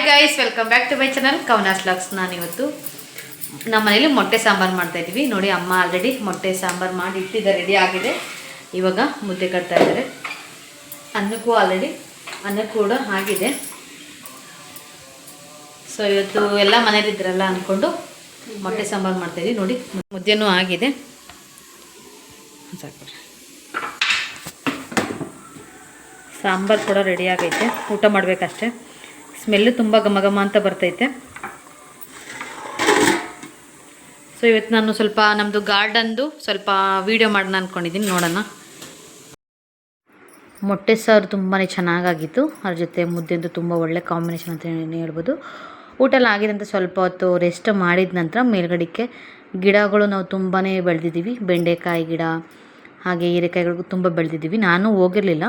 Hi guys welcome back to my channel Kavana's locks ನಾನಿವತ್ತು ನಮ್ಮ ಮನೇಲಿ ಮೊಟ್ಟೆ ಸಾಂಬಾರು ಮಾಡ್ತಾ ಇದ್ದೀವಿ. ನೋಡಿ, ಅಮ್ಮ ಆಲ್ರೆಡಿ ಮೊಟ್ಟೆ ಸಾಂಬಾರು ಮಾಡಿ ಇಟ್ಟಿದ್ದಾರೆ ರೆಡಿ ಆಗಿದೆ. ಇವಾಗ ಮುದ್ದೆ ಕಟ್ತಾ ಇದ್ದಾರೆ. ಅನ್ನಕ್ಕೂ ಆಲ್ರೆಡಿ ಅನ್ನ ಕೂಡ ಆಗಿದೆ. ಸೊ ಇವತ್ತು ಎಲ್ಲ ಮನೇಲಿದ್ರಲ್ಲ ಅಂದ್ಕೊಂಡು ಮೊಟ್ಟೆ ಸಾಂಬಾರು ಮಾಡ್ತಾಯಿದ್ದೀವಿ ನೋಡಿ, ಮುದ್ದೆನೂ ಆಗಿದೆ. ಸಾಂಬಾರು ಕೂಡ ರೆಡಿ ಆಗೈತೆ. ಊಟ ಮಾಡಬೇಕಷ್ಟೆ. ಸ್ಮೆಲ್ಲು ತುಂಬ ಘಮ ಘಮ ಅಂತ ಬರ್ತೈತೆ. ಸೊ ಇವತ್ತು ನಾನು ಸ್ವಲ್ಪ ನಮ್ಮದು ಗಾರ್ಡನ್ದು ಸ್ವಲ್ಪ ವೀಡಿಯೋ ಮಾಡೋಣ ಅಂದ್ಕೊಂಡಿದ್ದೀನಿ ನೋಡೋಣ. ಮೊಟ್ಟೆ ಸಾರು ತುಂಬಾ ಚೆನ್ನಾಗಾಗಿತ್ತು. ಅದ್ರ ಜೊತೆ ಮುದ್ದೆಂದು ತುಂಬ ಒಳ್ಳೆ ಕಾಂಬಿನೇಷನ್ ಅಂತ ಹೇಳಿ ಹೇಳ್ಬೋದು. ಊಟ ಎಲ್ಲ ಆಗಿದೆ ಸ್ವಲ್ಪ ಹೊತ್ತು ರೆಸ್ಟ್ ಮಾಡಿದ ನಂತರ ಮೇಲ್ಗಡೆಗೆ ಗಿಡಗಳು ನಾವು ತುಂಬಾ ಬೆಳೆದಿದ್ದೀವಿ. ಬೆಂಡೆಕಾಯಿ ಗಿಡ, ಹಾಗೆ ಹೀರೆಕಾಯಿಗಳಿಗೂ ತುಂಬ ಬೆಳೆದಿದ್ದೀವಿ. ನಾನು ಹೋಗಿರಲಿಲ್ಲ.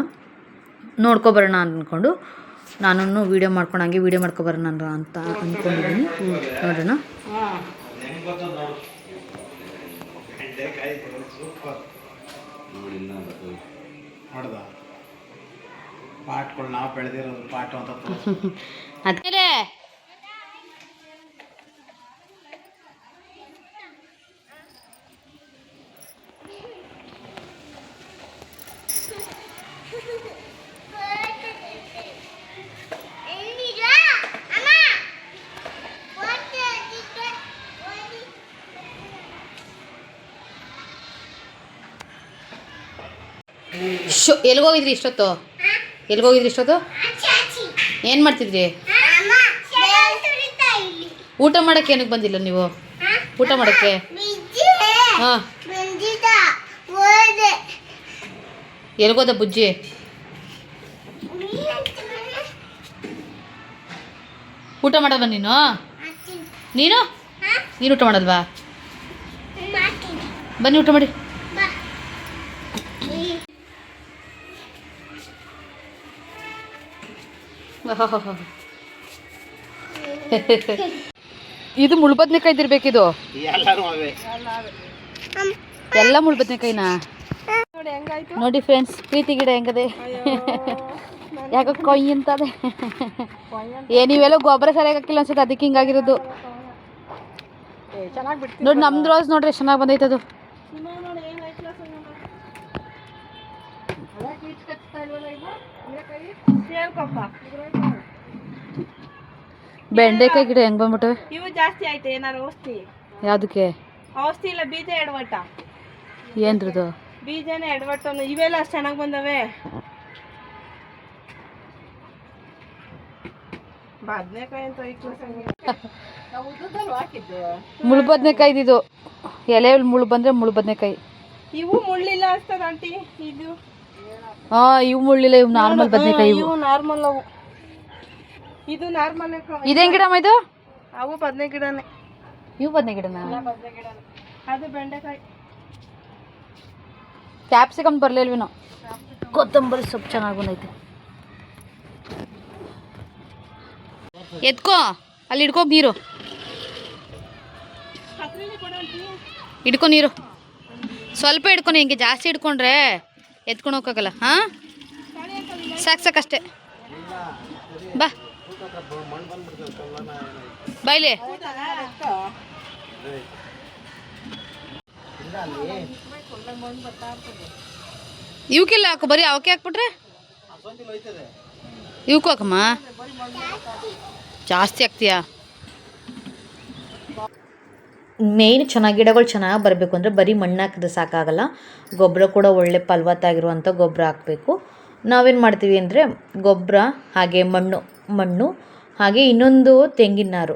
ನೋಡ್ಕೊಬರೋಣ ಅಂದ್ಕೊಂಡು ನಾನು ವೀಡಿಯೋ ಮಾಡ್ಕೊಂಡು ಹಂಗೆ ವೀಡಿಯೋ ಮಾಡ್ಕೊಬರೋಣ ಅಂತ ಅಂದ್ಕೊಂಡಿದ್ದೀನಿ ನೋಡೋಣ. ಅದಕ್ಕೆ ಪಾಟ್ಗಳು ನಾವು ಬೆಳೆದಿರೋದು ಪಾಟು ಅಂತ ತೋರ್ಸು. ಅದೇ ಶೋ ಎಲ್ಗೋಗಿದ್ರಿ ಇಷ್ಟೊತ್ತು? ಎಲ್ಗೋಗಿದ್ರಿ ಇಷ್ಟೊತ್ತು? ಏನು ಮಾಡ್ತಿದ್ರಿ? ಊಟ ಮಾಡೋಕ್ಕೆ ಏನಕ್ಕೆ ಬಂದಿಲ್ಲ ನೀವು? ಊಟ ಮಾಡೋಕ್ಕೆ? ಹಾಂ. ಎಲ್ಗೋದ ಬುಜ್ಜಿ? ಊಟ ಮಾಡಲ್ವಾ ನೀನು? ನೀನು? ನೀನು ಊಟ ಮಾಡಲ್ವಾ? ಬನ್ನಿ ಊಟ ಮಾಡಿ. ಇದು ಮುಳ್ಬದ್ನೆಕಾಯಿ ಅವೇ. ಎಲ್ಲ ಮುಳ್ಬದ್ನೆಕಾಯಿನ ನೋಡಿ ಫ್ರೆಂಡ್ಸ್ ಪ್ರೀತಿ ಗಿಡ ಹೆಂಗದೆ? ಯಾಕೋ ಕೊಯ್ ಅಂತದೆ. ಏ ನೀವೆಲ್ಲ ಗೊಬ್ಬರ ಸರಿಯಾಗಿ ಹಾಕಿಲ್ಲ ಅನ್ಸುತ್ತೆ ಅದಕ್ಕೆ ಹಿಂಗಾಗಿರೋದು ನೋಡಿ ನಮ್ದು ರೋಸ್ ನೋಡ್ರಿ ಚೆನ್ನಾಗಿ ಬಂದೈತೆ ಅದು ಬೆಂಡೆಕಾಯಿ ಗಿಡ ಹೆಂಗ್ ಬಂದ್ಬಿಟ್ಟು? ಇವು ಜಾಸ್ತಿ ಆಯ್ತು ಏನಾರು ಔಷಧಿ. ಯಾವ್ದಕ್ಕೆ? ಔಷಧಿ ಇಲ್ಲ ಬೀಜ ಎಡವಟ್ಟ. ಏನ್ರದು? ಬೀಜನೇ ಎಡವಟ್ಟನು ಇವೆಲ್ಲ ಅಷ್ಟು ಚೆನ್ನಾಗಿ ಬಂದವೆ. ಮುಳ್ಳು ಬದ್ನೆಕಾಯಿ ಇದು. ಎಲೆ ಮುಳು ಬಂದ್ರೆ ಮುಳ್ಳು ಬದ್ನೆಕಾಯಿ. ಇವು ಮುಳ್ಳಿಲ್ಲ ಅನ್ಸ್ತದ ಆಂಟಿ ಇದು? ಹಾ ಇವು ಮುಳ್ಳಿಲ್ಲ ಇವು ನಾರ್ಮಲ್ ಬದನೆಕಾಯಿ ಇವು. ನಾರ್ಮಲ್ ಅವು. ಇದು ನಾರ್ಮಲ್ ಇದೇನ್ ಗಿಡಮ್ಮ ಇದು? ಅವು ಬದನೆ ಗಿಡನೇ. ಇವು ಬದನೆ ಗಿಡನ? ಬದ್ನೆ ಗಿಡನೇ. ಅದು ಬೆಂಡೆಕಾಯಿ. ಕ್ಯಾಪ್ಸಿಕಮ್ ಬರ್ಲಿಲ್ವೇನೋ ಕೊತ್ತಂಬರಿ ಸೊಪ್ಪು ಚೆನ್ನಾಗಿ ಬಂದೈತೆ. ಎತ್ಕೋ ಅಲ್ಲಿ ಹಿಡ್ಕೋ ನೀರು. ಹಿಡ್ಕೊ ನೀರು. ಸ್ವಲ್ಪ ಹಿಡ್ಕೊಂಡು ಹಿಂಗೆ ಜಾಸ್ತಿ ಹಿಡ್ಕೊಂಡ್ರೆ ಎತ್ಕೊಂಡು ಹೋಗಕ್ಕಾಗಲ್ಲ, ಹಾಂ? ಸಾಕು ಸಾಕಷ್ಟೇ ಬಾ. ಬಾಯ್ಲಿ ಇವಕ್ಕೆಲ್ಲ ಹಾಕು, ಬರೀ ಅವಕ್ಕೆ ಹಾಕ್ಬಿಟ್ರೆ? ಇವಕ್ಕೂ ಹಾಕಮ್ಮ. ಜಾಸ್ತಿ ಆಗ್ತೀಯಾ ಮೇಯ್ನ್ ಚೆನ್ನಾಗಿ ಗಿಡಗಳು ಚೆನ್ನಾಗಿ ಬರಬೇಕು ಅಂದರೆ ಬರೀ ಮಣ್ಣು ಹಾಕಿದ್ರೆ ಸಾಕಾಗಲ್ಲ. ಗೊಬ್ಬರ ಕೂಡ ಒಳ್ಳೆ ಫಲವತ್ತಾಗಿರುವಂಥ ಗೊಬ್ಬರ ಹಾಕಬೇಕು. ನಾವೇನು ಮಾಡ್ತೀವಿ ಅಂದರೆ ಗೊಬ್ಬರ ಹಾಗೆ ಮಣ್ಣು ಮಣ್ಣು, ಹಾಗೆ ಇನ್ನೊಂದು ತೆಂಗಿನ ನಾರು.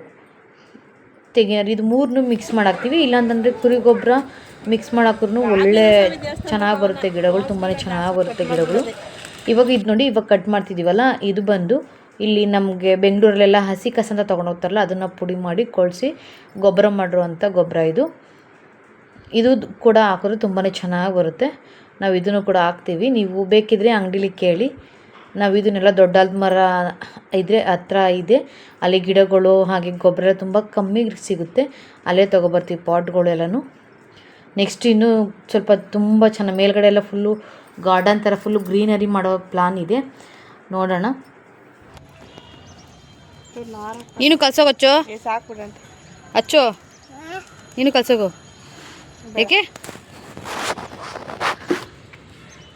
ತೆಂಗಿನಾರು ಇದು ಮೂರನ್ನು ಮಿಕ್ಸ್ ಮಾಡಾಕ್ತೀವಿ. ಇಲ್ಲಾಂತಂದರೆ ಕುರಿ ಗೊಬ್ಬರ ಮಿಕ್ಸ್ ಮಾಡಾಕ್ರೂ ಒಳ್ಳೆ ಚೆನ್ನಾಗಿ ಬರುತ್ತೆ ಗಿಡಗಳು ತುಂಬಾ ಚೆನ್ನಾಗಿ ಬರುತ್ತೆ ಗಿಡಗಳು. ಇವಾಗ ಇದು ನೋಡಿ ಇವಾಗ ಕಟ್ ಮಾಡ್ತಿದ್ದೀವಲ್ಲ ಇದು ಬಂದು ಇಲ್ಲಿ ನಮಗೆ ಬೆಂಗಳೂರಲ್ಲೆಲ್ಲ ಹಸಿ ಕಸ ಅಂತ ತೊಗೊಂಡು ಹೋಗ್ತಾರಲ್ಲ, ಅದನ್ನು ಪುಡಿ ಮಾಡಿ ಕೊಳಿಸಿ ಗೊಬ್ಬರ ಮಾಡಿರುವಂಥ ಗೊಬ್ಬರ ಇದು. ಇದು ಕೂಡ ಹಾಕಿದ್ರೆ ತುಂಬಾ ಚೆನ್ನಾಗಿ ಬರುತ್ತೆ. ನಾವು ಇದನ್ನು ಕೂಡ ಹಾಕ್ತೀವಿ. ನೀವು ಬೇಕಿದ್ರೆ ಅಂಗಡಿಲಿ ಕೇಳಿ. ನಾವು ಇದನ್ನೆಲ್ಲ ದೊಡ್ಡದ ಮರ ಇದ್ರೆ ಹತ್ರ ಇದೆ. ಅಲ್ಲಿ ಗಿಡಗಳು ಹಾಗೆ ಗೊಬ್ಬರ ತುಂಬ ಕಮ್ಮಿ ಸಿಗುತ್ತೆ. ಅಲ್ಲೇ ತೊಗೊಬರ್ತೀವಿ ಪಾಟ್ಗಳು ಎಲ್ಲನೂ. ನೆಕ್ಸ್ಟ್ ಇನ್ನು ಸ್ವಲ್ಪ ತುಂಬ ಚೆನ್ನಾಗಿ ಮೇಲ್ಗಡೆ ಎಲ್ಲ ಫುಲ್ಲು ಗಾರ್ಡನ್ ಥರ ಫುಲ್ಲು ಗ್ರೀನರಿ ಮಾಡೋ ಪ್ಲಾನ್ ಇದೆ. ನೋಡೋಣ. ನೀನು ಕಲ್ಸೋಗು ಅಚ್ಚು ನೀನು ಕಲ್ಸೋಗು. ಏಕೆ?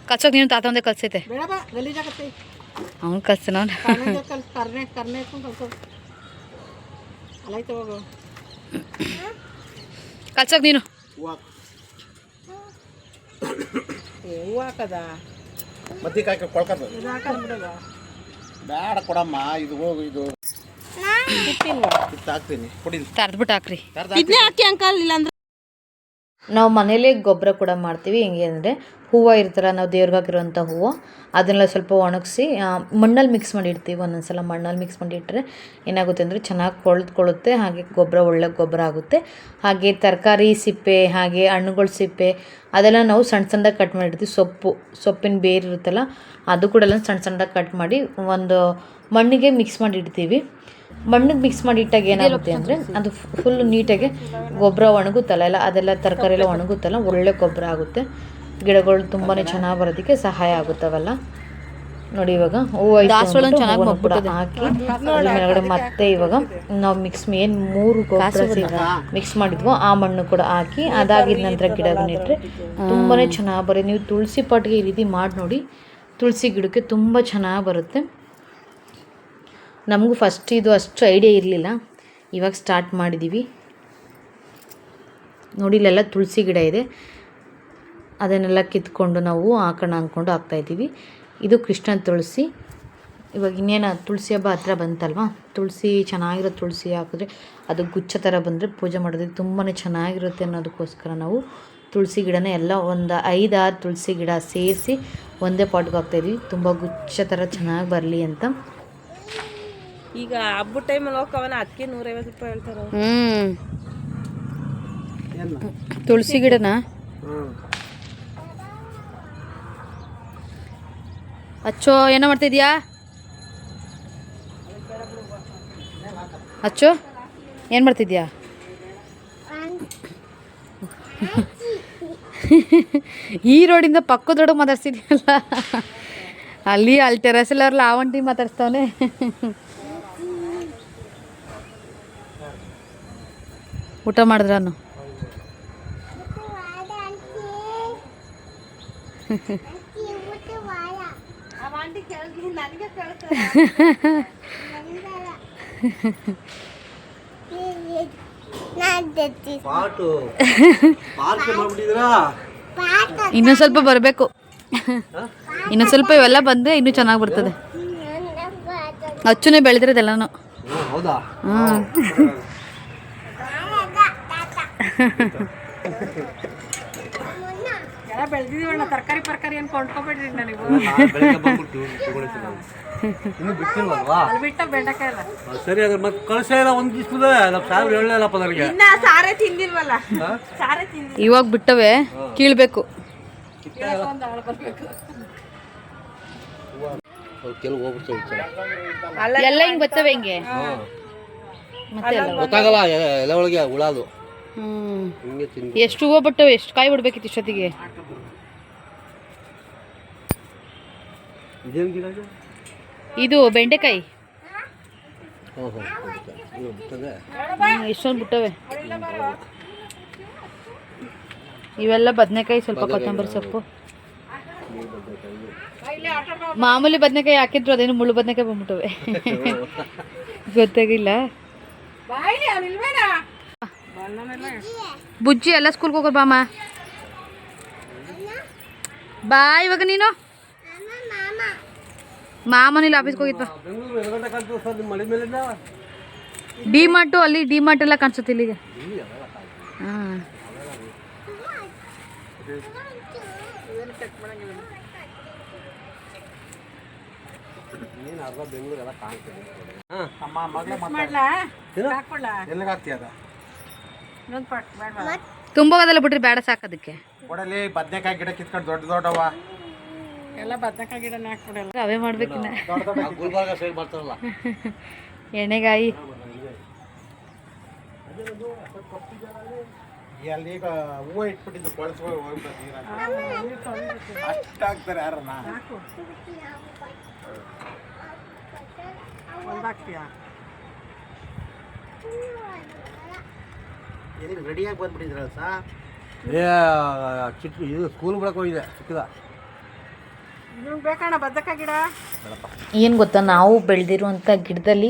ಕಲ್ಸೋಗ ನೀನು ತಾತ ಒಂದೇ ಕಲ್ಸೈತೆ. ಅವ್ನು ಕಲ್ಸ್ತಾನ ಅವ್ನು ಕರ್ನೆ ಕಲ್ ಕರ್ನೆ ಕರ್ನೆ ಎತ್ಕೊಂಡು ಕಲ್ಸೋ. ಅಲ್ಲೈತೆ ಹೋಗು. ಕಲ್ಸೋಗಿ ನೀನು. ಬೇಡ ಕೊಡಮ್ಮ ಇದು ಹೋಗು ಇದು ತರ್ದ್ಬಿಟ್ಟು ಹಾಕ್ರಿ. ಇದನ್ನೇ ಹಾಕಿ ಅಂಕಲ್ ಇಲ್ಲಾಂದ್ರೆ ನಾವು ಮನೇಲಿ ಗೊಬ್ಬರ ಕೂಡ ಮಾಡ್ತೀವಿ ಹೆಂಗೆ ಅಂದರೆ ಹೂವು ಇರ್ತಲ್ಲ ನಾವು ದೇವ್ರಿಗೆ ಹಾಕಿರೋಂಥ ಹೂವು ಅದನ್ನೆಲ್ಲ ಸ್ವಲ್ಪ ಒಣಗಿಸಿ ಮಣ್ಣಲ್ಲಿ ಮಿಕ್ಸ್ ಮಾಡಿ ಇಡ್ತೀವಿ ಒಂದೊಂದು ಸಲ ಮಣ್ಣಲ್ಲಿ ಮಿಕ್ಸ್ ಮಾಡಿ ಇಟ್ಟರೆ ಏನಾಗುತ್ತೆ ಅಂದರೆ ಚೆನ್ನಾಗಿ ಕೊಳೆದುಕೊಳ್ಳುತ್ತೆ ಹಾಗೆ ಗೊಬ್ಬರ ಒಳ್ಳೆ ಗೊಬ್ಬರ ಆಗುತ್ತೆ. ಹಾಗೆ ತರಕಾರಿ ಸಿಪ್ಪೆ ಹಾಗೆ ಹಣ್ಣುಗಳ ಸಿಪ್ಪೆ ಅದೆಲ್ಲ ನಾವು ಸಣ್ಣ ಸಣ್ಣದಾಗಿ ಕಟ್ ಮಾಡಿರ್ತೀವಿ ಸೊಪ್ಪು ಸೊಪ್ಪಿನ ಬೇರು ಇರುತ್ತಲ್ಲ ಅದು ಕೂಡ ಎಲ್ಲ ಸಣ್ಣ ಸಣ್ಣದಾಗಿ ಕಟ್ ಮಾಡಿ ಒಂದು ಮಣ್ಣಿಗೆ ಮಿಕ್ಸ್ ಮಾಡಿ ಇಡ್ತೀವಿ ಮಣ್ಣಿಗೆ ಮಿಕ್ಸ್ ಮಾಡಿ ಇಟ್ಟಾಗ ಏನಾಗುತ್ತೆ ಅಂದರೆ ಅದು ಫುಲ್ ನೀಟಾಗಿ ಗೊಬ್ಬರ ಒಣಗುತ್ತಲ್ಲ ಎಲ್ಲ ಅದೆಲ್ಲ ತರಕಾರಿ ಎಲ್ಲ ಒಣಗುತ್ತಲ್ಲ ಒಳ್ಳೆ ಗೊಬ್ಬರ ಆಗುತ್ತೆ. ಗಿಡಗಳು ತುಂಬಾ ಚೆನ್ನಾಗಿ ಬರೋದಕ್ಕೆ ಸಹಾಯ ಆಗುತ್ತವಲ್ಲ. ನೋಡಿ ಇವಾಗ ಹೂವು ಚೆನ್ನಾಗಿ ಹಾಕಿ ಮೇಲ್ಗಡೆ ಮತ್ತೆ ಇವಾಗ ನಾವು ಮಿಕ್ಸ್ ಏನು ಮೂರು ಗೊಬ್ಬರ ಮಿಕ್ಸ್ ಮಾಡಿದ್ವೋ ಆ ಮಣ್ಣು ಕೂಡ ಹಾಕಿ ಅದಾಗಿದ ನಂತರ ಗಿಡ ನೆಟ್ಟರೆ ತುಂಬಾ ಚೆನ್ನಾಗಿ ಬರುತ್ತೆ. ನೀವು ತುಳಸಿ ಪಾಟ್ಗೆ ಈ ರೀತಿ ಮಾಡಿ ನೋಡಿ. ತುಳಸಿ ಗಿಡಕ್ಕೆ ತುಂಬ ಚೆನ್ನಾಗಿ ಬರುತ್ತೆ. ನಮಗೂ ಫಸ್ಟ್ ಇದು ಅಷ್ಟು ಐಡಿಯಾ ಇರಲಿಲ್ಲ. ಇವಾಗ ಸ್ಟಾರ್ಟ್ ಮಾಡಿದ್ದೀವಿ ನೋಡಿ, ಇಲ್ಲೆಲ್ಲ ತುಳಸಿ ಗಿಡ ಇದೆ. ಅದನ್ನೆಲ್ಲ ಕಿತ್ಕೊಂಡು ನಾವು ಹಾಕೋಣ ಅಂದ್ಕೊಂಡು ಹಾಕ್ತಾಯಿದ್ದೀವಿ ಇದು ಕೃಷ್ಣ ತುಳಸಿ. ಇವಾಗ ಇನ್ನೇನು ತುಳಸಿ ಹಬ್ಬ ಹತ್ರ ಬಂತಲ್ವಾ? ತುಳಸಿ, ಚೆನ್ನಾಗಿರೋ ತುಳಸಿ ಹಾಕಿದ್ರೆ ಅದು ಗುಚ್ಛ ಥರ ಬಂದರೆ ಪೂಜೆ ಮಾಡೋದಕ್ಕೆ ತುಂಬಾ ಚೆನ್ನಾಗಿರುತ್ತೆ ಅನ್ನೋದಕ್ಕೋಸ್ಕರ ನಾವು ತುಳಸಿ ಗಿಡನ ಎಲ್ಲ ಒಂದು ಐದಾರು ತುಳಸಿ ಗಿಡ ಸೇರಿಸಿ ಒಂದೇ ಪಾಟ್ಗೆ ಹಾಕ್ತಾಯಿದ್ವಿ ತುಂಬ ಗುಚ್ಛ ಥರ ಚೆನ್ನಾಗಿ ಬರಲಿ ಅಂತ. ಈಗ ಹಬ್ಬದ ಟೈಮಲ್ಲಿ ಹೋಗವನ ಅದಕ್ಕೆ ನೂರೈವತ್ತು ರೂಪಾಯಿ ಹೇಳ್ತಾರ. ಹ್ಞೂ ತುಳಸಿ ಗಿಡನ? ಅಚ್ಚೋ ಏನೋ ಮಾಡ್ತಿದ್ಯಾ? ಅಚ್ಚೋ ಏನು ಮಾಡ್ತಿದ್ಯಾ? ಈ ರೋಡಿಂದ ಪಕ್ಕದ ರೋಡ್ ಮಾತಾಡ್ಸಿದ್ಯಲ್ಲ? ಅಲ್ಲಿ ಅಲ್ಲಿ ಟೆರಸಲ್ಲಿ ಅವ್ರಲ್ಲ ಆವಂಟಿ ಮಾತಾಡ್ಸ್ತವನೆ. ಊಟ ಮಾಡಿದ್ರಾನು ಇನ್ನೂ ಸ್ವಲ್ಪ ಬರಬೇಕು. ಇನ್ನೂ ಸ್ವಲ್ಪ ಇವೆಲ್ಲ ಬಂದ್ರೆ ಇನ್ನು ಚೆನ್ನಾಗಿ ಬರ್ತದೆ. ಅಚ್ಚುನೇ ಬೆಳೆದಿರೋದೆಲ್ಲನೂ. ಹೌದಾ? ಹ್ಞೂ ಎಲ್ಲ ತರಕಾರಿ ಪರ್ಕಾರಿ ಏನು ಕೊಂಡ್ಕೊಬೇಡ್ರಿ ನನಗೆ ಬೆಳಗ್ಗೆ ಬಂದ್ಬಿಟ್ಟು ತಗೊಳ್ತೀನಿ ನಾನು. ಇನ್ನು ಬಿಟ್ಟಿಲ್ವಲ್ವಾ? ಅಲ್ಲಿ ಬಿಟ್ಟ ಬೆಂಡೆಕಾಯಿ ಎಲ್ಲ. ಸರಿ ಅದ್ರ ಮತ್ತೆ ಕಳಿಸೇ ಇಲ್ಲ ಒಂದು ದಿವಸದ ನಮ್ಮ ಸಾವಿರ ಹೇಳಲ್ಲಪ್ಪ ನನಗೆ. ಇನ್ನ ಸಾರೇ ತಿಂದಿಲ್ವಲ್ಲ? ಸಾರೇ ತಿಂದಿ ಇವಾಗ ಬಿಟ್ಟವೆ ಕೀಳ್ಬೇಕು. ಕೆಲವು ಹೋಗ್ಬಿಡ್ತೇವೆ ಎಲ್ಲ ಹಿಂಗೆ ಬರ್ತವೆ ಹಿಂಗೆ? ಮತ್ತೆ ಎಲ್ಲ ಗೊತ್ತಾಗಲ್ಲ ಎಲ್ಲ ಎಲೆ ಒಳಗೆ ಹುಳದು ತಿಂದು ಎಷ್ಟು ಹೂವು ಬಟ್ಟವೆ ಎಷ್ಟು ಕಾಯಿ ಬಿಡ್ಬೇಕಿತ್ತು ಇಷ್ಟೊತ್ತಿಗೆ? ಇದೇನು ಗಿಡ ಇದು? ಬೆಂಡೆಕಾಯಿ. ಇಷ್ಟೊಂದು ಬಿಟ್ಟವೆ. ಇವೆಲ್ಲ ಬದನೆಕಾಯಿ ಸ್ವಲ್ಪ ಕೊತ್ತಂಬರಿ ಸೊಪ್ಪು. ಮಾಮೂಲಿ ಬದನೆಕಾಯಿ ಹಾಕಿದ್ರು ಅದೇನು ಮುಳ್ಳು ಬದನೆಕಾಯಿ ಬಂದ್ಬಿಟ್ಟವೆ. ಗೊತ್ತಾಗಿಲ್ಲ. ಬುಜ್ಜಿ ಎಲ್ಲ ಸ್ಕೂಲ್ಗೆ ಹೋಗೋ ಬಾಮ ಬಾ ಇವಾಗ ನೀನು. ಮಾಮನಿಲ್ಲ ಆಫೀಸ್ಗೆ ಹೋಗಿತ್ತು ಡಿ ಮಾರ್ಟು ಅಲ್ಲಿ ಡಿ ಮಾರ್ಟ್ ಎಲ್ಲ ಕಾಣಿಸುತ್ತೆ ಇಲ್ಲಿಗೆ. ಹಾಂ. ಏನು ಅರ್ಧ ಬೆಂಗಳೂರು ಎಲ್ಲ ಕಾಣ್ತದೆ. ತುಂಬೋಗೋದೆಲ್ಲ ಬಿಟ್ರಿ ಬೇಡ ಸಾಕೋದಕ್ಕೆ ಕೊಡಲಿ ಬದ್ನೆಕಾಯಿ ಗಿಡ ಕಿತ್ಕೊಂಡು ದೊಡ್ಡ ದೊಡ್ಡವ. ಎಲ್ಲ ಬದನೆಕಾಯಿ ಗಿಡನೇ ಹಾಕ್ಬಿಡಲ್ಲ. ಅವೇ ಮಾಡ್ಬೇಕಿನ್ನ ಗುಲ್ಬರ್ಗ ಸೈಡ್ ಬರ್ತಾರಲ್ಲ. ಎಣ್ಣೆಗಾಯಿ. ಅಲ್ಲಿ ಈಗ ಹೂವು ಇಟ್ಬಿಟ್ಟಿದ್ದು ಕೊಳಸ್ಕೊಂಡು ಹೋಗ್ಬಿಟ್ಟು ಅಷ್ಟು ಹಾಕ್ತಾರೆ ಯಾರನ್ನ ಒಂದು ಹಾಕ್ತೀಯಾ? ಎಲ್ಲಿ ರೆಡಿಯಾಗಿ ಬಂದ್ಬಿಟ್ಟಿದ್ರಲ್ಲ ಸಾ? ಏ ಚಿಕ್ಕ ಇದು ಸ್ಕೂಲ್ ಬಿಡಕ್ಕೆ ಹೋಗಿದೆ ಚಿಕ್ಕದ. ನಿಮ್ಗೆ ಬೇಕಣ್ಣ ಬದಕ ಗಿಡ? ಏನು ಗೊತ್ತಾ ನಾವು ಬೆಳೆದಿರುವಂಥ ಗಿಡದಲ್ಲಿ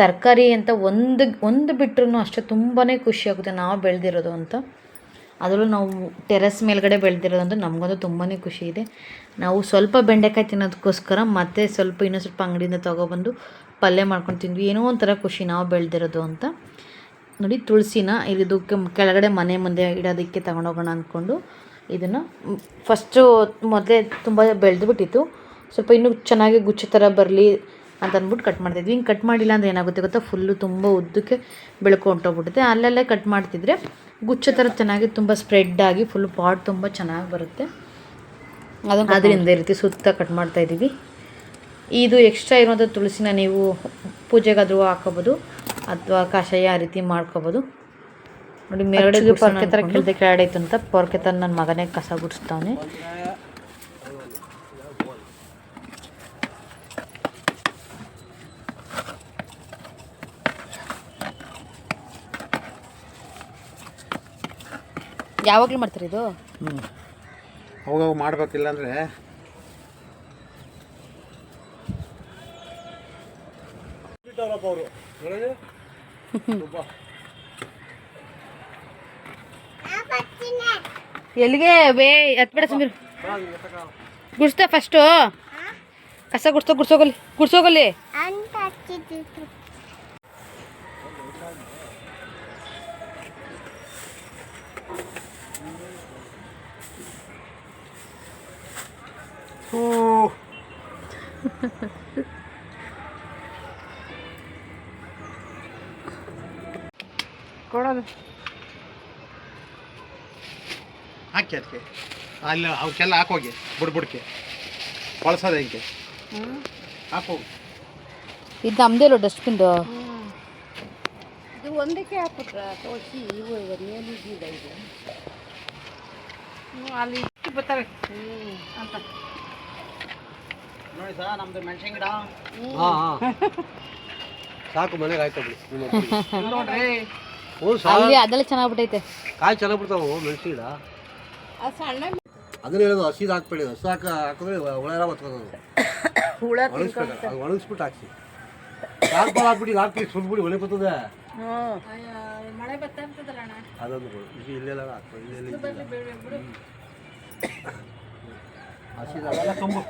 ತರಕಾರಿ ಅಂತ ಒಂದು ಒಂದು ಬಿಟ್ರೂ ಅಷ್ಟೇ ತುಂಬಾ ಖುಷಿ ಆಗುತ್ತೆ ನಾವು ಬೆಳೆದಿರೋದು ಅಂತ. ಅದರಲ್ಲೂ ನಾವು ಟೆರೆಸ್ ಮೇಲ್ಗಡೆ ಬೆಳೆದಿರೋದು ಅಂತ ನಮಗಂತೂ ತುಂಬಾ ಖುಷಿ ಇದೆ. ನಾವು ಸ್ವಲ್ಪ ಬೆಂಡೆಕಾಯಿ ತಿನ್ನೋದಕ್ಕೋಸ್ಕರ ಮತ್ತೆ ಸ್ವಲ್ಪ ಇನ್ನೂ ಸ್ವಲ್ಪ ಅಂಗಡಿಯಿಂದ ತೊಗೊಬಂದು ಪಲ್ಯ ಮಾಡ್ಕೊಂಡು ತಿಂದ್ವಿ. ಏನೋ ಒಂಥರ ಖುಷಿ ನಾವು ಬೆಳೆದಿರೋದು ಅಂತ. ನೋಡಿ ತುಳಸಿನ ಇದು ಕೆಳಗಡೆ ಮನೆ ಮುಂದೆ ಇಡೋದಕ್ಕೆ ತಗೊಂಡೋಗೋಣ ಅಂದ್ಕೊಂಡು ಇದನ್ನು ಫಸ್ಟು ಮೊದಲೇ ತುಂಬ ಬೆಳೆದು ಬಿಟ್ಟಿತ್ತು ಸ್ವಲ್ಪ ಇನ್ನೂ ಚೆನ್ನಾಗಿ ಗುಚ್ಚ ಥರ ಬರಲಿ ಅಂತ ಅಂದ್ಬಿಟ್ಟು ಕಟ್ ಮಾಡ್ತಿದ್ವಿ. ಹಿಂಗೆ ಕಟ್ ಮಾಡಿಲ್ಲ ಅಂದರೆ ಏನಾಗುತ್ತೆ ಗೊತ್ತಾ? ಫುಲ್ಲು ತುಂಬ ಉದ್ದಕ್ಕೆ ಬೆಳ್ಕೊ ಹೊಂಟೋಗ್ಬಿಡುತ್ತೆ. ಅಲ್ಲಲ್ಲೇ ಕಟ್ ಮಾಡ್ತಿದ್ರೆ ಗುಚ್ಚ ಥರ ಚೆನ್ನಾಗಿ ತುಂಬ ಸ್ಪ್ರೆಡ್ ಆಗಿ ಫುಲ್ ಪಾಟ್ ತುಂಬ ಚೆನ್ನಾಗಿ ಬರುತ್ತೆ. ಅದನ್ನು ಅದರಿಂದ ಈ ರೀತಿ ಸುತ್ತ ಕಟ್ ಮಾಡ್ತಾಯಿದ್ದೀವಿ ಇದು ಎಕ್ಸ್ಟ್ರಾ ಇರುವಂಥ ತುಳಸಿನ ನೀವು ಪೂಜೆಗಾದರೂ ಹಾಕೋಬೋದು ಅಥವಾ ಕಷಾಯ ಆ ರೀತಿ ಮಾಡ್ಕೋಬೋದು. ನೋಡಿ ಮೇಲ್ಗಡೆ ಪೊರ್ಕೆ ಥರ ಕೆಳದೆ ಕೆಳಗಡೆ ಇತ್ತು ಅಂತ ಪೊರ್ಕೆ ಥರ ನನ್ನ ಮಗನೇ ಕಸ ಗುಡಿಸ್ತಾವನೆ. ಯಾವಾಗಲೂ ಮಾಡ್ತೀರಿ ಇದು? ಹ್ಞೂ ಅವಾಗ ಮಾಡಬೇಕಿಲ್ಲ ಅಂದರೆ ಅವರು. ಎಲ್ಲಿಗೆ? ಬೇ ಎತ್ಬೇಡ ಸಮೀರ್. ಗುಡ್ಸ್ತ ಫಸ್ಟು ಕಸ ಗುಡ್ಸೋ ಗುಡ್ಸೋಗಲಿ ಗುಡ್ಸೋಗಲಿ ಗುಡ್ಸೋಗಲ್ಲಿ ಕೊಡೋದು ಹಾಕಿ ಅದಕ್ಕೆ. ಅಲ್ಲಿ ಅವಕ್ಕೆಲ್ಲ ಹಾಕೋಗಿ ಬುಡ್ ಬುಡ್ಕೆ. ಬಳಸೋದು ಹೆಂಗೆ. ಹಾಕೋಗಿ ಇದು ನಮ್ದೇ ಇರೋ ಡಸ್ಟ್ಬಿನ್ದು ಇದು ಒಂದಕ್ಕೆ ಹಾಕ್ಬಿಟ್ರ? ತೋರಿಸಿ ಇವು ಮೇಲೆ ಗಿಡ ಇದೆ? ಅಲ್ಲಿ ಬರ್ತಾರೆ. ಅಂತ. ನೋಡಿ ಸರ್ ನಮ್ದು ಮೆಣಸಿನ ಗಿಡ. ಹಾಂ ಹಾಂ. ಸಾಕು ಮನೆಗೆ ಆಯ್ತು ಬಿಡಿ ನೋಡ್ರಿ. ಅಲ್ಲಿ ಅದೆಲ್ಲ ಚೆನ್ನಾಗ್ಬಿಟ್ಟೈತೆ. ಕಾಯಿ ಚೆನ್ನಾಗಿ ಬಿಡ್ತಾವೆ ಮೆಣಸಿನ ಗಿಡ ಅದನ್ನ ಹೇಳೋದು ಹಸಿದು ಹಾಕ್ಬೇಡಿ ಹಸು ಹಾಕ ಹಾಕಿದ್ರೆ ಹುಳ ಎಲ್ಲ ಹುಳ ಒಣಗಿಸ್ಬೇಕು ಅದು ಒಣಗಿಸ್ಬಿಟ್ಟು ಹಾಕ್ಸಿ. ಹಾಕ್ಬಿಟ್ಟು ಈಗ ಹಾಕ್ಬಿಡಿ ಸುಟ್ಬಿಡಿ ಒಳ್ಳೆ ಬರ್ತದೆ. ಅದೊಂದು. ಇದು ಇಲ್ಲೆಲ್ಲ ಹಾಕ್ಬೇಕು ಇಲ್ಲೆಲ್ಲ ಹಸಿದು ತುಂಬು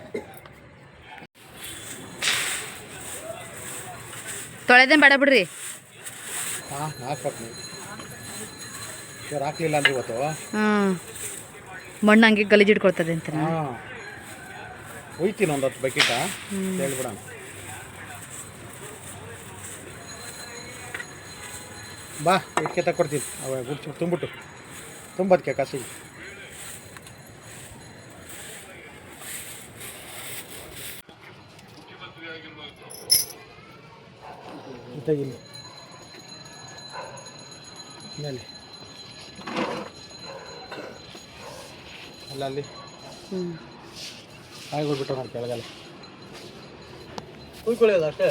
ತೊಳೆದೇನು ಬೇಡ ಬಿಡ್ರಿ. ಹಾಂ ಹಾಕ್ಬೇಕು ನೀವು ಇವ್ರು ಹಾಕ್ಲಿಲ್ಲ ಅಂದ್ರೆ ಇವತ್ತು? ಹ್ಞೂ ಮಣ್ಣು ಹಂಗೆ ಗಲೀಜು ಇಟ್ಕೊಳ್ತದೆ ಅಂತ ಹಾಂ. ಒಯ್ತೀನಿ ಒಂದು ಹತ್ತು ಬಕೆಟ ಹೇಳ್ಬಿಡೋಣ ಬಾ ಇದಕ್ಕೆ ತಗೊಡ್ತೀನಿ ಅವ ಗುಡ್ಸಿ ತುಂಬಿಟ್ಟು. ತುಂಬದಕ್ಕೆ ಕಸಿ ತೆಗಿಲಿ ಮೇಲೆ ಅಲ್ಲ ಅಲ್ಲಿ ಕಾಯಿ ಕೊಟ್ಬಿಟ್ಟು ನಾನು ಕೆಳಗಲ್ಲ ಕುಯ್ಕೊಳ್ಳೋದು ಅಷ್ಟೇ?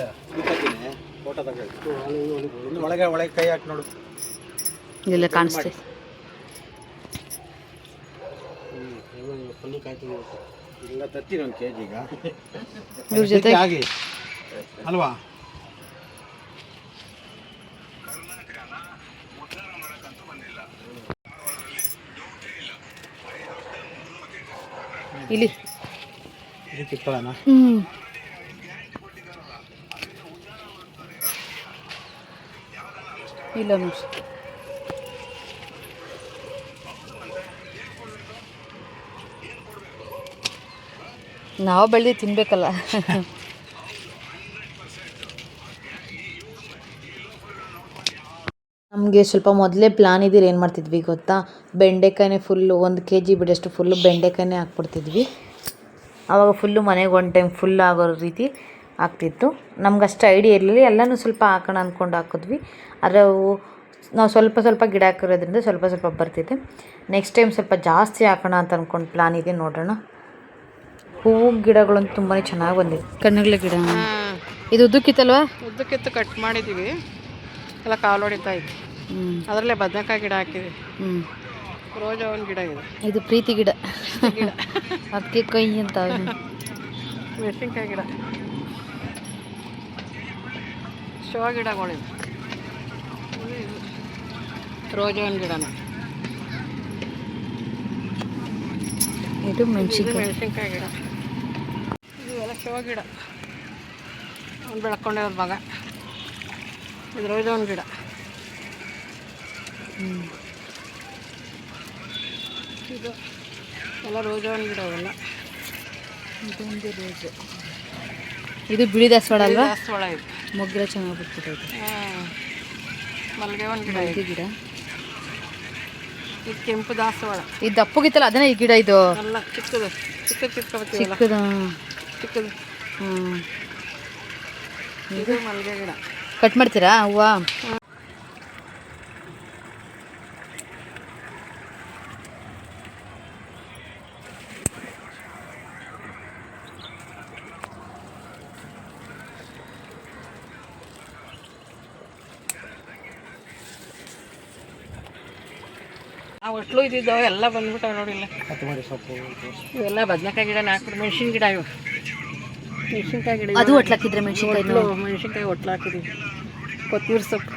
ಫೋಟೋ ಇನ್ನು ಒಳಗೆ ಒಳಗೆ ಕೈ ಹಾಕಿ ನೋಡು. ಇಲ್ಲ ತೆಗಿಬೇಕು ಇಲ್ಲ ತತ್ತೀನಿ ಒಂದು ಕೆ ಜಿಗ ಇವ್ರ ಜೊತೆ ಆಗಿ. ಅಲ್ವಾ? ಇಲ್ಲಿ. ಹ್ಞೂ ಇಲ್ಲ ನಿಮಿಷ. ನಾವು ಬೆಳೆದು ತಿನ್ಬೇಕಲ್ಲ. ನಮಗೆ ಸ್ವಲ್ಪ ಮೊದಲೇ ಪ್ಲ್ಯಾನ್ ಇದ್ದೀರಿ ಏನು ಮಾಡ್ತಿದ್ವಿ ಗೊತ್ತಾ? ಬೆಂಡೆಕಾಯಿನೇ ಫುಲ್ಲು ಒಂದು ಕೆ ಜಿ ಬಿಡಷ್ಟು ಫುಲ್ಲು ಬೆಂಡೆಕಾಯಿನೇ ಹಾಕ್ಬಿಡ್ತಿದ್ವಿ. ಆವಾಗ ಫುಲ್ಲು ಮನೆಗೆ ಒನ್ ಟೈಮ್ ಫುಲ್ ಆಗೋ ರೀತಿ ಆಗ್ತಿತ್ತು. ನಮ್ಗೆ ಅಷ್ಟು ಐಡಿಯಾ ಇರಲಿಲ್ಲ. ಎಲ್ಲನೂ ಸ್ವಲ್ಪ ಹಾಕೋಣ ಅಂದ್ಕೊಂಡು ಹಾಕಿದ್ವಿ. ಆದರೆ ಅವು ನಾವು ಸ್ವಲ್ಪ ಸ್ವಲ್ಪ ಗಿಡ ಹಾಕಿರೋದ್ರಿಂದ ಸ್ವಲ್ಪ ಸ್ವಲ್ಪ ಬರ್ತಿದೆ. ನೆಕ್ಸ್ಟ್ ಟೈಮ್ ಸ್ವಲ್ಪ ಜಾಸ್ತಿ ಹಾಕೋಣ ಅಂತ ಅಂದ್ಕೊಂಡು ಪ್ಲ್ಯಾನ್ ಇದೆ ನೋಡೋಣ. ಹೂವು ಗಿಡಗಳಂತೂ ತುಂಬಾ ಚೆನ್ನಾಗಿ ಬಂದಿದೆ. ಕಣ್ಣುಗಳ ಗಿಡ. ಇದು ಉದ್ದಕ್ಕಿತ್ತಲ್ವಾ? ಉದ್ದಕ್ಕಿತ್ತು ಕಟ್ ಮಾಡಿದ್ದೀವಿ ಎಲ್ಲ ಕಾಲು ಹೊಡಿತಾ ಹ್ಞೂ ಅದರಲ್ಲೇ ಬದನೆಕಾಯಿ ಗಿಡ ಹಾಕಿದೆ. ಹ್ಞೂ ರೋಜಾ ಒಂದು ಗಿಡ ಇದೆ. ಇದು ಪ್ರೀತಿ ಗಿಡ. ಗಿಡ. ಅದಕ್ಕೆ ಕೈ ಅಂತ. ಮೆಣಸಿನ್ಕಾಯಿ ಗಿಡ. ಶೋ ಗಿಡಗಳಿವೆ. ರೋಜಾ ಒಂದು ಗಿಡನ. ಇದು ಇದು ಮೆಣಸಿನ್ಕಾಯಿ ಮೆಣಸಿನ್ಕಾಯಿ ಗಿಡ. ಇದು ಎಲ್ಲ ಶೋ ಗಿಡ. ಅವ್ನು ಬೆಳ್ಕೊಂಡಿರೋದು ಮಗ. ಇದು ಒಂದು ಗಿಡ. ಇದು ಎಲ್ಲ ರೋಜಾ ಒಂದು ಗಿಡ ಅವೆಲ್ಲ. ಇದೊಂದು ರೋಜು. ಇದು ಬಿಳಿ ದಾಸವಾಳ ಅಲ್ವಾ? ದಾಸವಾಳ ಇದು. ಮೊಗ್ಗಿರ ಚೆನ್ನಾಗಿ ಬಿಡ್ತದೆ ಇದು ಮಲ್ಲಿಗೆ ಒಂದು ಗಿಡ ಇದು. ಗಿಡ? ಇದು ಕೆಂಪು ದಾಸವಾಳ. ಇದು ದಪ್ಪಗಿತ್ತಲ್ಲ ಅದನ್ನೇ ಈ ಗಿಡ ಇದು? ಎಲ್ಲ ಚಿಕ್ಕದು. ಚಿಕ್ಕದು ಚಿಕ್ಕ ಚಿಕ್ಕದ? ಚಿಕ್ಕದು. ಹ್ಞೂ ಇದು ಮಲ್ಲಿಗೆ ಗಿಡ. ಕಟ್ ಮಾಡ್ತೀರಾ? ಹೂವ? ಆ ಒಟ್ಲು ಇದ್ದಿದ್ದವು ಎಲ್ಲ ಬಂದ್ಬಿಟ್ಟವೆ ನೋಡಿಲ್ಲ ಇವೆಲ್ಲ ಬದನೆಕಾಯಿ ಗಿಡ ನಾಲ್ಕು ಮೆಣಸಿನ ಗಿಡ ಇವು. ಮೆಣಸಿನ್ಕಾಯಿ ಗಿಡ ಅದು ಒಟ್ಲಾಕಿದ್ರೆ ಮೆಣಸಿನ್ಕಾಯಿ ಮೆಣಸಿನ್ಕಾಯಿ ಒಟ್ಲು ಹಾಕಿದ್ದೀವಿ ಕೊತ್ತಂಬರಿ ಸೊಪ್ಪು.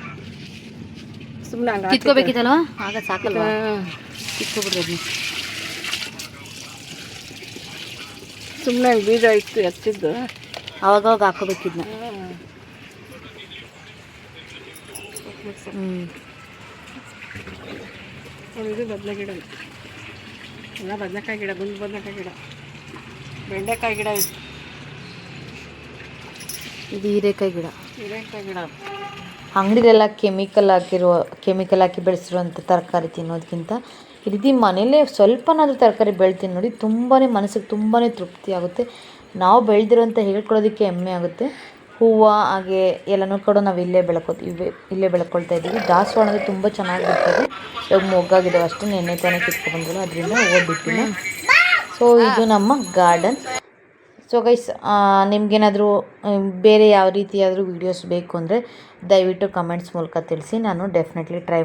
ಸುಮ್ಮನೆ ಹಂಗೆ ಕಿತ್ಕೋಬೇಕಿತ್ತಲ್ವ? ಆಗ ಸಾಕಲ್ವಾ? ಕಿತ್ಕೋಬಿಡ್ರಿ ಅದನ್ನ ಸುಮ್ಮನೆ ಬೀಜ ಇತ್ತು ಎತ್ತಿದ್ದು. ಅವಾಗವಾಗ ಅವಾಗ ಹಾಕೋಬೇಕಿದ್ನ ಹ್ಞೂ ಇದು ಬದನೆ ಗಿಡ. ಎಲ್ಲ ಬದನೆಕಾಯಿ ಗಿಡ ಗುಂಡು ಬದನೆಕಾಯಿ ಗಿಡ. ಬೆಂಡೆಕಾಯಿ ಗಿಡ ಇದು. ಇದು ಹೀರೆಕಾಯಿ ಗಿಡ. ಹೀರೆಕಾಯಿ ಗಿಡ. ಅಂಗಡಿಲೆಲ್ಲ ಕೆಮಿಕಲ್ ಹಾಕಿರುವ ಕೆಮಿಕಲ್ ಹಾಕಿ ಬೆಳೆಸಿರುವಂಥ ತರಕಾರಿ ತಿನ್ನೋದಕ್ಕಿಂತ ಈ ರೀತಿ ಮನೇಲೇ ಸ್ವಲ್ಪನಾದರೂ ತರಕಾರಿ ಬೆಳ್ತೀನಿ ನೋಡಿ ತುಂಬಾ ಮನಸ್ಸಿಗೆ ತುಂಬಾ ತೃಪ್ತಿ ಆಗುತ್ತೆ. ನಾವು ಬೆಳೆದಿರೋಂಥ ಹೇಳ್ಕೊಳ್ಳೋದಕ್ಕೆ ಹೆಮ್ಮೆ ಆಗುತ್ತೆ. ಹೂವು ಹಾಗೆ ಎಲ್ಲನೂ ಕೂಡ ನಾವು ಇಲ್ಲೇ ಬೆಳ್ಕೊ ಇವೆ ಇಲ್ಲೇ ಬೆಳ್ಕೊಳ್ತಾ ಇದ್ದೀವಿ. ದಾಸವಾಳ ಅಂದರೆ ತುಂಬ ಚೆನ್ನಾಗಿ ಬಿಡ್ತದೆ. ಇವಾಗ ಮೊಗ್ಗಾಗಿದ್ದಾವೆ ಅಷ್ಟೇ ನೆನ್ನೆ ತಾನೇ ಕಿತ್ಕೊಬಂದಿಲ್ಲ ಅದರಿಂದ ಹೂವು ಬಿಟ್ಟಿಲ್ಲ ಸೊ ಇದು ನಮ್ಮ ಗಾರ್ಡನ್ ಸೊ ಗೈಸ್ ನಿಮಗೇನಾದರೂ ಬೇರೆ ಯಾವ ರೀತಿಯಾದರೂ ವೀಡಿಯೋಸ್ ಬೇಕು ಅಂದರೆ ದಯವಿಟ್ಟು ಕಮೆಂಟ್ಸ್ ಮೂಲಕ ತಿಳಿಸಿ. ನಾನು ಡೆಫಿನೆಟ್ಲಿ ಟ್ರೈ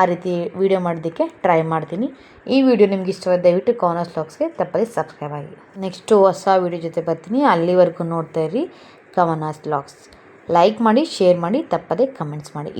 ಆ ರೀತಿ ವೀಡಿಯೋ ಮಾಡೋದಕ್ಕೆ ಟ್ರೈ ಮಾಡ್ತೀನಿ. ಈ ವಿಡಿಯೋ ನಿಮ್ಗೆ ಇಷ್ಟವಾದ ದಯವಿಟ್ಟು ಕಾನರ್ಸ್ ಲಾಕ್ಸ್ಗೆ ತಪ್ಪದೆ ಸಬ್ಸ್ಕ್ರೈಬ್ ಆಗಿ. ನೆಕ್ಸ್ಟು ಹೊಸ ವೀಡಿಯೋ ಜೊತೆ ಬರ್ತೀನಿ. ಅಲ್ಲಿವರೆಗೂ ನೋಡ್ತಾ ಇರಿ ಕವನಾಸ್ ವ್ಲಾಗ್ಸ್ ಲೈಕ್ ಮಾಡಿ ಶೇರ್ ಮಾಡಿ, ತಪ್ಪದೆ ಕಮೆಂಟ್ಸ್ ಮಾಡಿ.